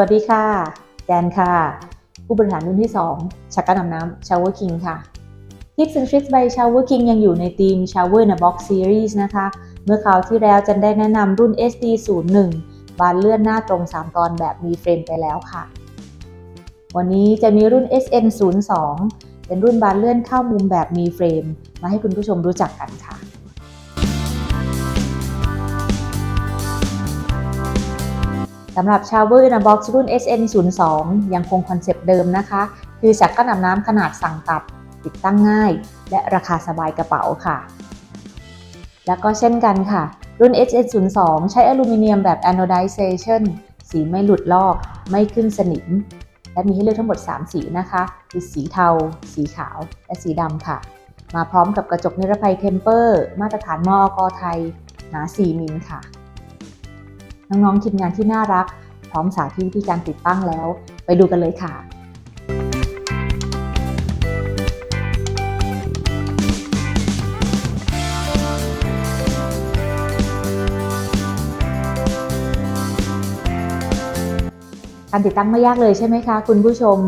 วัสดีค่ะแจนค่ะ ผู้บริหารรุ่นที่ 2 ชักกระนำน้ำ Shower King ค่ะ Tips and Tricks by Shower King ยังอยู่ในทีม Shower in a Box Series นะคะ เมื่อคราวที่แล้วจันได้แนะนำรุ่น SD01 บานเลื่อนหน้าตรง 3 ตอนแบบมีเฟรมไปแล้วค่ะ วันนี้จะมีรุ่น SN02 เป็นรุ่นบานเลื่อนเข้ามุมแบบมีเฟรม มาให้คุณผู้ชมรู้จักกันค่ะ สำหรับ Shower in a Box รุ่น SN02 ยังคงคอนเซปต์เดิมนะคะ คือจักกระนำน้ำขนาดสั่งตัดติดตั้งง่าย และราคาสบายกระเป๋าค่ะ แล้วก็เช่นกันค่ะ รุ่น SN02 ใช้อลูมิเนียมแบบ anodization สีไม่หลุดลอก ไม่ขึ้นสนิม และมีให้เลือกทั้งหมด 3 สีนะคะคือสีเทา สีขาว และสีดำค่ะ มาพร้อมกับกระจกนิรภัยเทมเปอร์ มาตรฐานมอกไทย หนา 4 มิลค่ะ น้องๆทีมงานที่น่ารัก พร้อมสาธิตวิธีการติดตั้งแล้ว ไปดูกันเลยค่ะการติดตั้งไม่ยากเลยใช่ไหมคะ คุณผู้ชม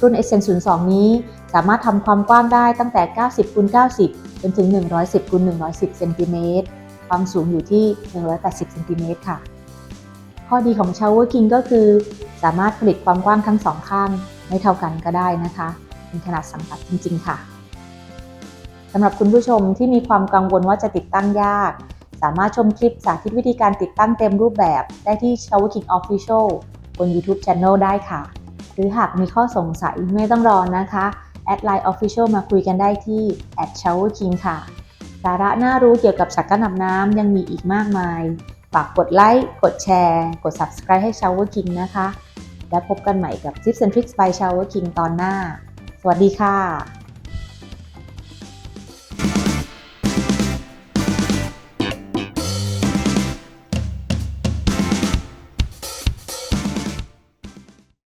รุ่น SN02 นี้สามารถทำความกว้างได้ตั้งแต่ 90คูณ90 จนถึง 110คูณ110 เซนติเมตร ความสูงอยู่ที่ 180 เซนติเมตรค่ะ ข้อดีของ Shower King ก็คือ สามารถผลิตความกว้างทั้งสองข้างไม่เท่ากันก็ได้นะคะเป็นขนาดสังกัดจริง ๆ ค่ะสำหรับคุณผู้ชมที่มีความกังวลว่าจะติดตั้งยาก สามารถชมคลิปสาธิตวิธีการติดตั้งเต็มรูปแบบได้ที่ Shower King Official บน YouTube Channel ได้ค่ะ หรือหากมีข้อสงสัยไม่ต้องรอนะคะแอดไลน์ Official มาคุยกันได้ที่ @shower king ค่ะ สาระน่ารู้เกี่ยวกับชักกระหนำน้ำยังมีอีกมากมาย ฝากกดไลค์ กดแชร์ กด Subscribe ให้ Shower King นะคะ และพบกันใหม่กับ Tips and Tricks by Shower King ตอนหน้า สวัสดีค่ะ